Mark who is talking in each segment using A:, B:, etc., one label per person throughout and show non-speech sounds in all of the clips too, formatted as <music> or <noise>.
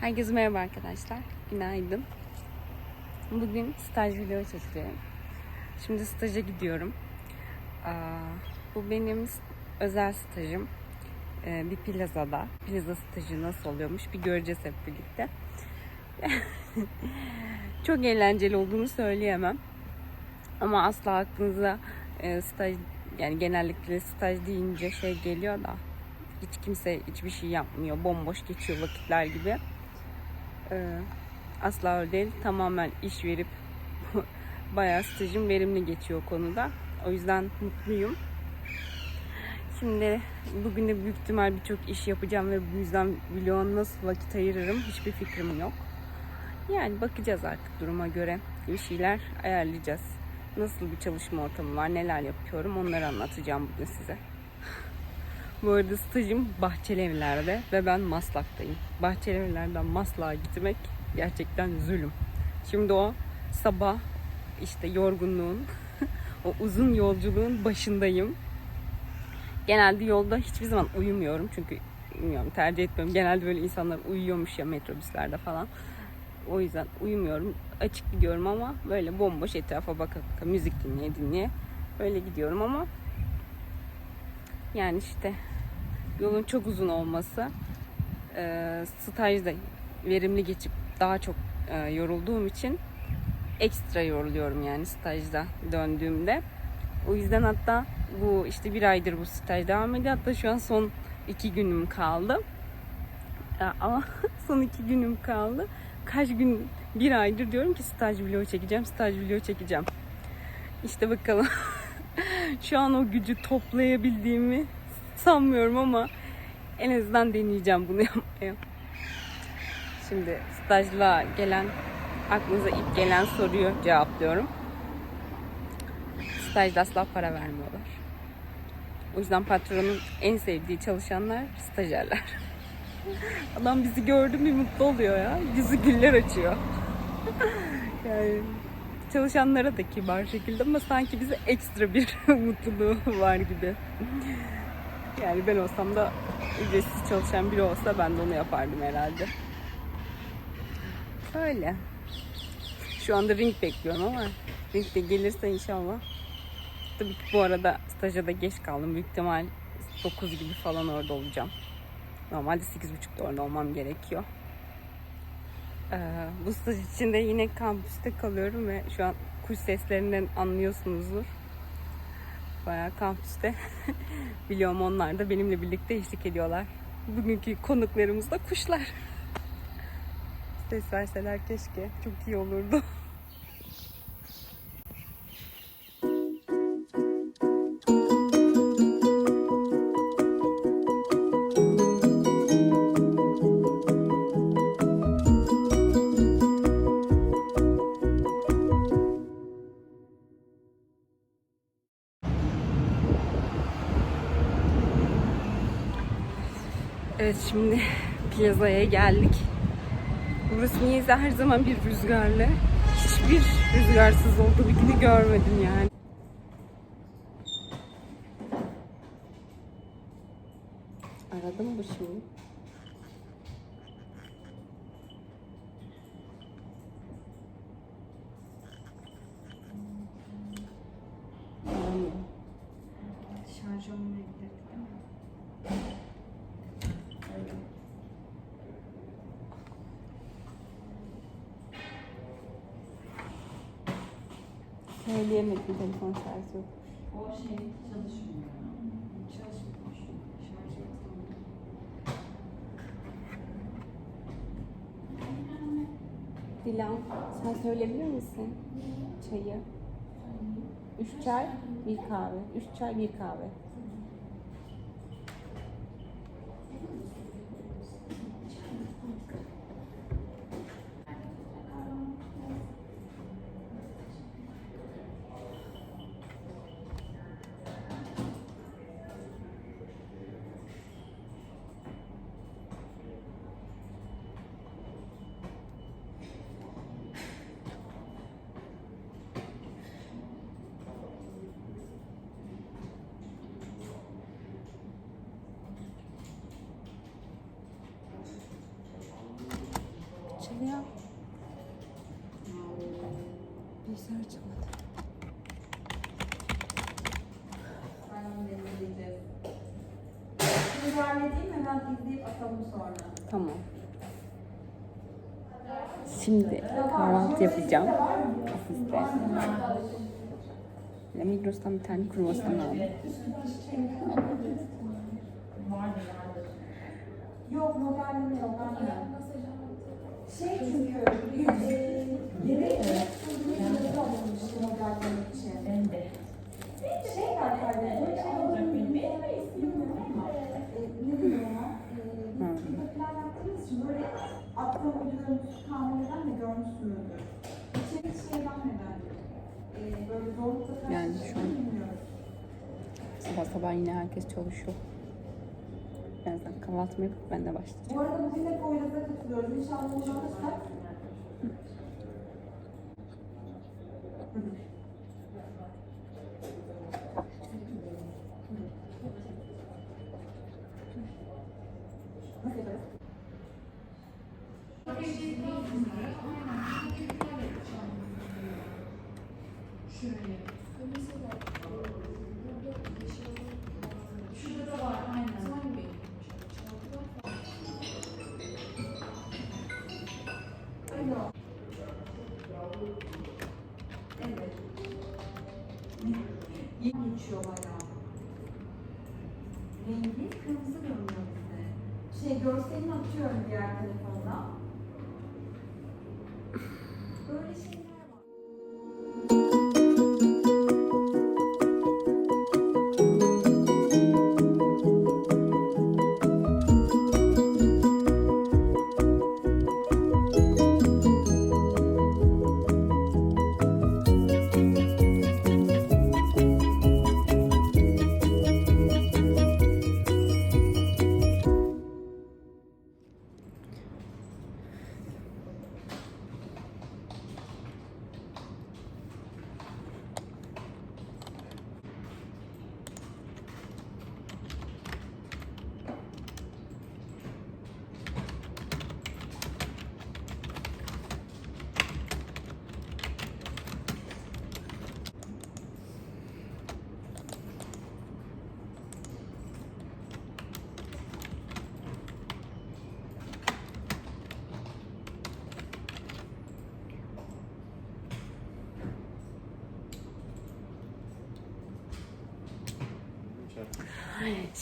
A: Herkese merhaba arkadaşlar. Günaydın. Bugün staj video çekiyorum. Şimdi staja gidiyorum. Bu benim özel stajım. Ee, bir plazada. Plaza stajı nasıl oluyormuş bir göreceğiz hep birlikte. <laughs> Çok eğlenceli olduğunu söyleyemem. Ama asla aklınıza e, staj yani genellikle staj deyince şey geliyor da hiç kimse hiçbir şey yapmıyor. Bomboş geçiyor vakitler gibi. Ee, asla öyle değil. Tamamen iş verip <laughs> bayağı stajım verimli geçiyor o konuda. O yüzden mutluyum. Şimdi bugün de büyük ihtimal birçok iş yapacağım ve bu yüzden vloğa nasıl vakit ayırırım hiçbir fikrim yok. Yani bakacağız artık duruma göre. Bir şeyler ayarlayacağız. Nasıl bir çalışma ortamı var, neler yapıyorum onları anlatacağım bugün size. Bu arada stajım Bahçeli Evler'de ve ben Maslak'tayım. Bahçeli Evler'den Maslak'a gitmek gerçekten zulüm. Şimdi o sabah işte yorgunluğun, <laughs> o uzun yolculuğun başındayım. Genelde yolda hiçbir zaman uyumuyorum çünkü bilmiyorum tercih etmiyorum. Genelde böyle insanlar uyuyormuş ya metrobüslerde falan. O yüzden uyumuyorum. Açık gidiyorum ama böyle bomboş etrafa baka baka müzik dinleye dinleye öyle gidiyorum ama yani işte yolun çok uzun olması e, stajda verimli geçip daha çok e, yorulduğum için ekstra yoruluyorum yani stajda döndüğümde. O yüzden hatta bu işte bir aydır bu staj devam ediyor. Hatta şu an son iki günüm kaldı. Ya, ama <laughs> son iki günüm kaldı. Kaç gün bir aydır diyorum ki staj video çekeceğim, staj video çekeceğim. İşte bakalım. <laughs> şu an o gücü toplayabildiğimi sanmıyorum ama en azından deneyeceğim bunu <laughs> yapmaya. Şimdi stajla gelen aklınıza ilk gelen soruyu cevaplıyorum. Stajda asla para vermiyorlar. O yüzden patronun en sevdiği çalışanlar stajyerler. <laughs> Adam bizi gördü bir mutlu oluyor ya. Yüzü güller açıyor. <laughs> yani çalışanlara da kibar şekilde ama sanki bize ekstra bir mutluluğu var gibi. Yani ben olsam da ücretsiz çalışan biri olsa ben de onu yapardım herhalde. Öyle. Şu anda ring bekliyorum ama ring de gelirse inşallah. Tabii ki bu arada staja da geç kaldım. Büyük ihtimal 9 gibi falan orada olacağım. Normalde 8.30'da orada olmam gerekiyor. Ee, bu staj içinde yine kampüste kalıyorum ve şu an kuş seslerinden anlıyorsunuzdur. Bayağı kampüste. <laughs> Biliyorum onlar da benimle birlikte eşlik ediyorlar. Bugünkü konuklarımız da kuşlar. Ses verseler keşke. Çok iyi olurdu. <laughs> Evet şimdi plazaya geldik. Burası niyeyse her zaman bir rüzgarlı. Hiçbir rüzgarsız olduğu bir günü görmedim yani. Aradım mı şimdi? Aramıyor.
B: Şarj olmaya giderdik değil mi?
A: Söyleyemedim telefon şarjı yok.
B: O şey çalışmıyor. Çalışmıyor. Şarj yok.
A: Dilan sen söyleyebilir misin çayı? Üç çay, bir kahve. Üç çay, bir kahve. Ya. Bilgisayar açılmadı.
B: Şimdi halledeyim hemen izleyip atalım sonra.
A: Tamam. Şimdi kahvaltı yapacağım. Ofiste. Ya Migros'tan bir tane kruvasan aldım.
B: Yok modernde yok. Şey çünkü eee gerek yok. Modernlemek için. Ben de. Şey var kardeşim. Böyle şey olacak benim. Ne diyor ona? Plan yaptığımız için böyle attığım videoların kameradan da görmüşsünüzdür. İçerik şeyden neden? Eee böyle zorlukla
A: Yani şu an-. Sabah sabah yine herkes çalışıyor. Kahvaltımı yapıp ben de başlayacağım.
B: Bu arada bugün de Poyraz'a katılıyoruz. İnşallah ulaşırsak. Evet. Geçiyor bayağı. Rengi kırmızı görünüyor bize. Şey görselini atıyorum diğer telefonda.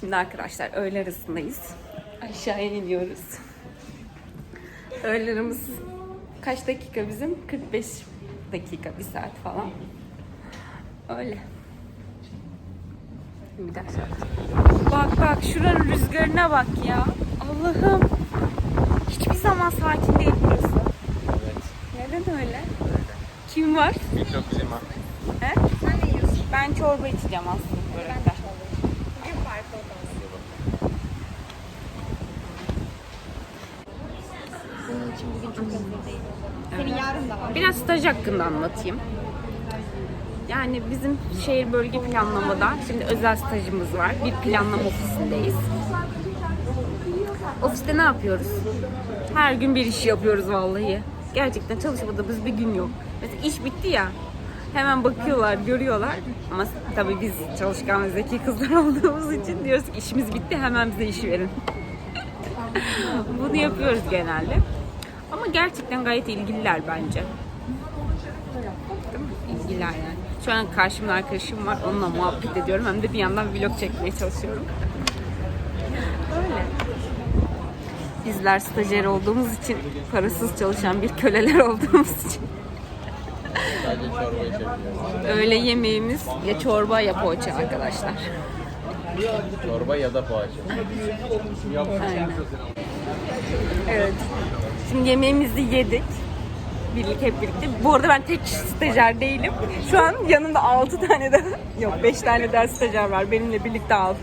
A: Şimdi arkadaşlar öğle arasındayız. Aşağıya iniyoruz. Öğlerimiz kaç dakika bizim? 45 dakika, bir saat falan. Öyle. Bir şarkı. Bak bak şuranın rüzgarına bak ya. Allah'ım. Hiçbir zaman sakin değil burası.
C: Evet.
A: Neden öyle? Kim var?
C: Mikro klima.
A: He? Sen ne yiyorsun? Ben çorba içeceğim aslında börekten.
D: Senin yarın da var.
A: Biraz staj hakkında anlatayım. Yani bizim şehir bölge planlamada şimdi özel stajımız var. Bir planlama ofisindeyiz. Ofiste ne yapıyoruz? Her gün bir iş yapıyoruz vallahi. Gerçekten çalışmadığımız bir gün yok. Mesela iş bitti ya. Hemen bakıyorlar, görüyorlar. Ama tabii biz çalışkan ve zeki kızlar <laughs> olduğumuz için diyoruz ki işimiz bitti hemen bize iş verin. <laughs> Bunu yapıyoruz genelde. Ama gerçekten gayet ilgililer bence. Değil mi? İlgiler yani. Şu an karşımda arkadaşım var. Onunla muhabbet ediyorum. Hem de bir yandan vlog çekmeye çalışıyorum. Öyle. Bizler stajyer olduğumuz için, parasız çalışan bir köleler <laughs> olduğumuz için öğle yemeğimiz ya çorba ya poğaça arkadaşlar.
C: Çorba ya da poğaça.
A: Aynen. Evet. Şimdi yemeğimizi yedik. Birlik hep birlikte. Bu arada ben tek stajyer değilim. Şu an yanımda 6 tane de <laughs> yok 5 tane daha stajyer var. Benimle birlikte 6.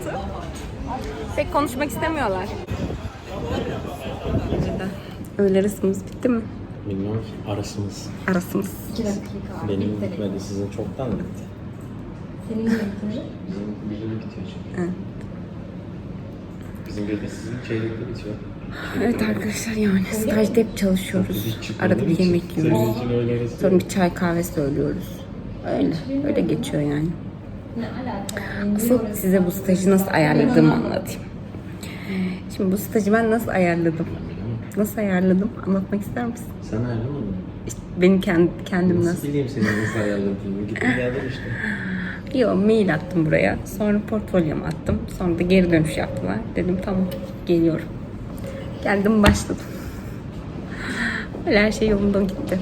A: Pek konuşmak istemiyorlar. Öğle arasımız bitti mi?
C: Bilmiyorum ki arasımız.
A: Arasımız.
C: Benim bitmedi sizin çoktan mı bitti?
D: Senin bitti.
C: Bizim bizim bitiyor çünkü.
A: Evet.
C: Bizim bir de sizin çeyrekte bitiyor.
A: Evet arkadaşlar yani stajda hep çalışıyoruz. Arada bir yemek yiyoruz. Sonra bir çay kahve söylüyoruz. Öyle. Öyle geçiyor yani. Asıl size bu stajı nasıl ayarladığımı anlatayım. Şimdi bu stajı ben nasıl ayarladım? Nasıl ayarladım? Anlatmak ister misin?
C: Sen ayarlamadın mı?
A: İşte benim kendi, kendim
C: Nasıl
A: nasıl?
C: bileyim senin nasıl ayarladığını? Gittim <laughs> geldim işte.
A: Yo mail attım buraya. Sonra portfolyomu attım. Sonra da geri dönüş yaptılar. Dedim tamam geliyorum. Geldim başladım. Öyle her şey yolunda gitti.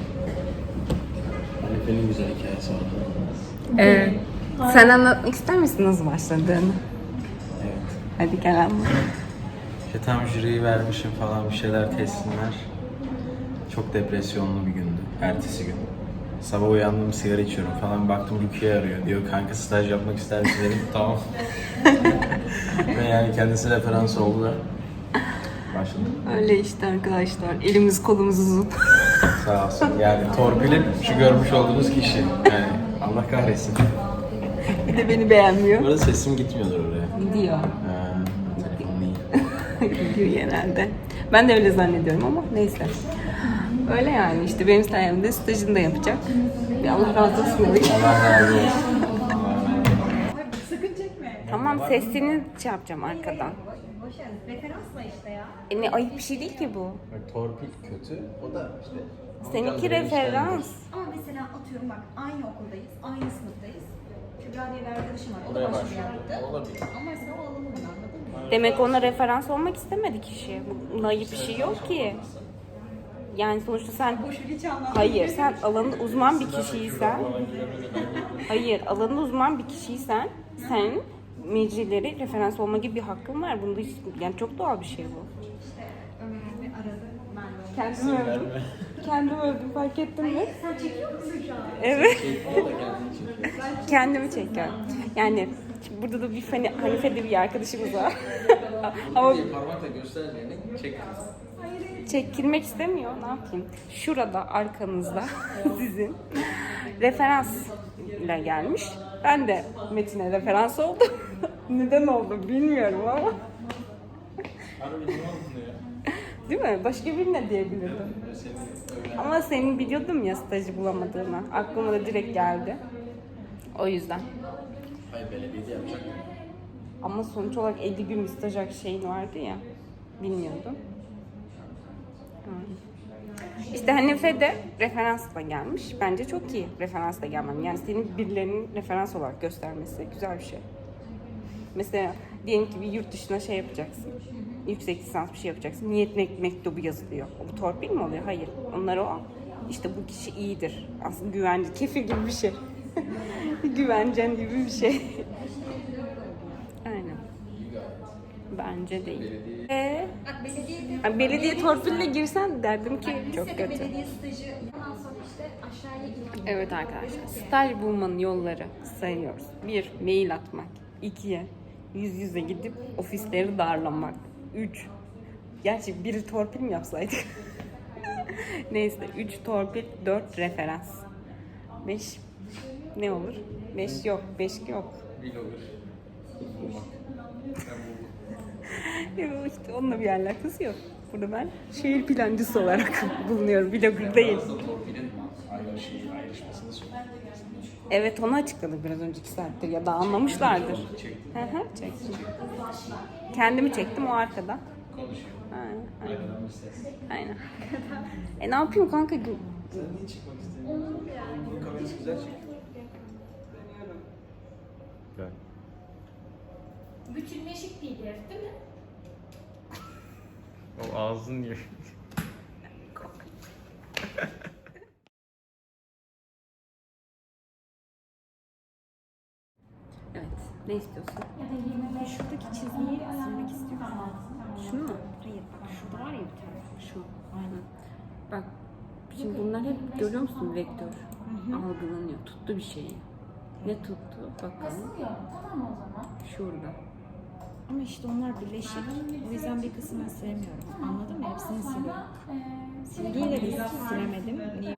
C: Efendim güzel hikayesi var.
A: Ee, sen anlatmak ister misin nasıl başladığını?
C: Evet.
A: Hadi gel anlat.
C: İşte tam jüriyi vermişim falan bir şeyler teslimler. Çok depresyonlu bir gündü. Ertesi gün. Sabah uyandım sigara içiyorum falan baktım Rukiye arıyor. Diyor kanka staj yapmak ister misin dedim tamam. <laughs> Ve yani kendisi referans oldu da başladım.
A: Öyle işte arkadaşlar. Elimiz kolumuz uzun.
C: Sağ olsun. Yani torpilin şu görmüş olduğunuz kişi. Yani Allah kahretsin.
A: bir de beni beğenmiyor.
C: Bu arada sesim gitmiyordur oraya.
A: Gidiyor.
C: Ha, telefon değil. <laughs>
A: Gidiyor genelde. Ben de öyle zannediyorum ama neyse. Öyle yani işte benim sayemde stajını da yapacak. Bir Allah razı olsun.
C: Allah razı olsun.
A: Tamam sesini şey yapacağım arkadan.
B: Referansla işte ya.
A: E ne ayıp bir şey değil ki bu.
C: Bak, torpil kötü. O da işte.
A: Seninki referans.
B: Ama mesela atıyorum bak aynı okuldayız, aynı sınıftayız. Kübra diye bir arkadaşım var. O da
C: Oraya
B: başka bir
C: başlıyor.
B: yerde.
C: Olabilir.
B: Ama mesela o alınmadı anladın mı?
A: Demek ona referans olmak istemedi kişi. Bunda ayıp bir şey yok ki. Yani sonuçta sen Hayır, sen alanında uzman bir kişiysen Hayır, alanında uzman bir kişiysen sen meclileri referans olma gibi bir hakkın var. Bunda hiç, yani çok doğal bir şey bu.
B: Ömer bir aradı. Ben de
A: Kendimi övdüm. <laughs> Kendimi övdüm fark ettin mi?
B: Sen çekiyor musun şu an?
A: Evet. <laughs> Kendimi çekiyorum. Yani şimdi burada da bir fani, Hanife de bir arkadaşımız var. <laughs> Ama
C: Parmakla göstermeyeni çek.
A: Çekilmek istemiyor. Ne yapayım? Şurada arkanızda <laughs> sizin referans ile gelmiş. Ben de Metin'e referans oldum. <laughs> Neden oldu bilmiyorum ama. <laughs> Değil mi? Başka birine diyebilirdim. Ama senin biliyordum ya stajı bulamadığını. Aklıma da direkt geldi. O yüzden.
C: Hayır belediyede yapacak.
A: Ama sonuç olarak 50 gün stajyer şeyin vardı ya. Bilmiyordum. İşte Hanife de referansla gelmiş. Bence çok iyi referansla gelmem. Yani senin birilerinin referans olarak göstermesi güzel bir şey. Mesela diyelim ki bir yurt dışına şey yapacaksın. Yüksek lisans bir şey yapacaksın. Niyet mek- mektubu yazılıyor. Bu torpil mi oluyor? Hayır. Onlar o. İşte bu kişi iyidir. Aslında güvence, <laughs> kefil gibi bir şey. <laughs> Güvencen gibi bir şey. <laughs> Aynen. Bence değil. Ee,
B: belediyede
A: yani belediye torpille girsen derdim ki çok
B: lisede
A: kötü.
B: belediye stajı ondan sonra işte aşağıya inip
A: Evet arkadaşlar, staj bulmanın yolları sayıyoruz. Bir, mail atmak. İkiye, yüz yüze gidip ofisleri darlamak. Üç, gerçi biri torpil mi yapsaydık? <laughs> Neyse, üç torpil, dört referans. Beş, ne olur? Beş yok, beş yok. Yok <laughs> işte onunla bir alakası yok. Burada ben şehir plancısı olarak <laughs> bulunuyorum. Blogger değil. Evet onu açıkladık biraz önceki saattir ya da anlamışlardır. Hı hı çektim. Kendimi çektim o arkada.
C: Konuşuyor.
A: Aynen. Aynen. aynen. e ne yapayım kanka?
C: Niye çıkmak istemiyorsun? Bu kamerası güzel çekiyor. Gel.
B: bütünleşik PDF değil mi?
C: O ağzın yiyor.
A: Evet. Ne istiyorsun?
B: Ya da 25 şuradaki çizgiyi silmek istiyorum.
A: Şunu mu? Hayır bak şurada var ya bir tane. Şu. Aynen. Bak şimdi bunlar hep görüyor musun vektör? Algılanıyor. Tuttu bir şeyi. Ne tuttu? Bakalım.
B: Tamam o zaman.
A: Şurada.
D: Ama işte onlar birleşik. O yüzden bir kısmını sevmiyorum. Anladın mı? Hepsini siliyorum. Silgiyle de silemedim. Niye?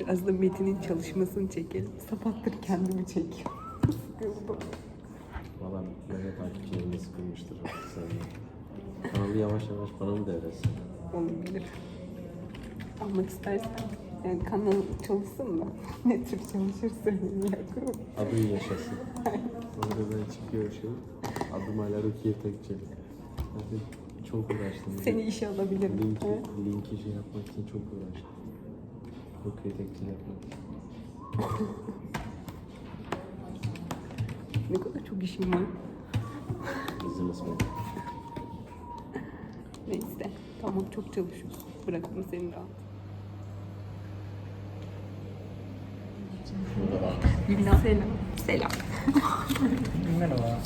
A: Biraz da Metin'in çalışmasını çekelim. Sabahtır kendimi çekiyorum. Sıkıldım.
C: Valla böyle takipçilerim de sıkılmıştır. Kanalı yavaş yavaş bana mı devretsin?
A: Olabilir. Almak istersen. Yani kanal çalışsın da. ne tür çalışır söyleyeyim Yakup.
C: Adı yaşasın. Sonradan çıkıyor şey. Adım hala Rukiye Tekçe. Zaten çok uğraştım.
A: Seni işe alabilirim.
C: Linki, linki şey yapmak için çok uğraştım. Rukiye Tekçe yapmak.
A: Ne kadar çok işim var.
C: Bizim ismi.
A: Neyse. Tamam çok çalışıyorsun. Bıraktım seni rahat. Selam. Selam.
B: Merhaba.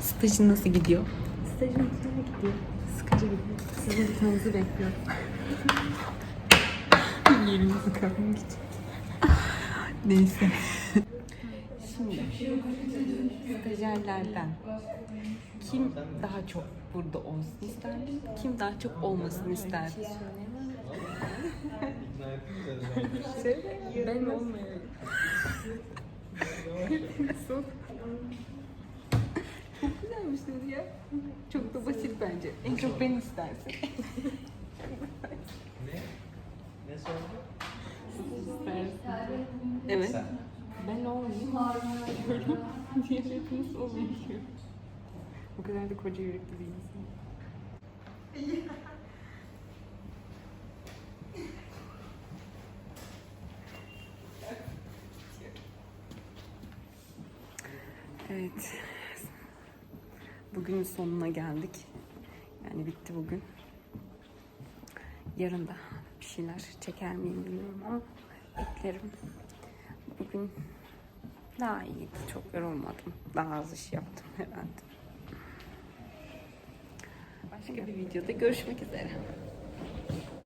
A: Stajın nasıl gidiyor? Stajın güzel gidiyor. Sıkıcı gidiyor. Sizin gitmenizi bekliyorum. Yerinizi kapmak <laughs> için. Neyse. Şimdi stajyerlerden kim daha çok burada olsun isterdin? Kim daha çok olmasını isterdin? ben olmayayım. Çok güzelmişsiniz ya. Çok da basit bence. En çok ben istersin. <laughs>
B: Ne?
A: İstersin. Evet. Ben olmayayım. Diyorum. Diğer hepiniz olmayayım. O kadar da koca yürekli bir insan. Evet. Bugünün sonuna geldik. Yani bitti bugün. Yarın da şeyler çeker miyim bilmiyorum ama eklerim. Bugün daha iyiydi. Çok yorulmadım. Daha az iş yaptım herhalde. Başka bir videoda görüşmek üzere.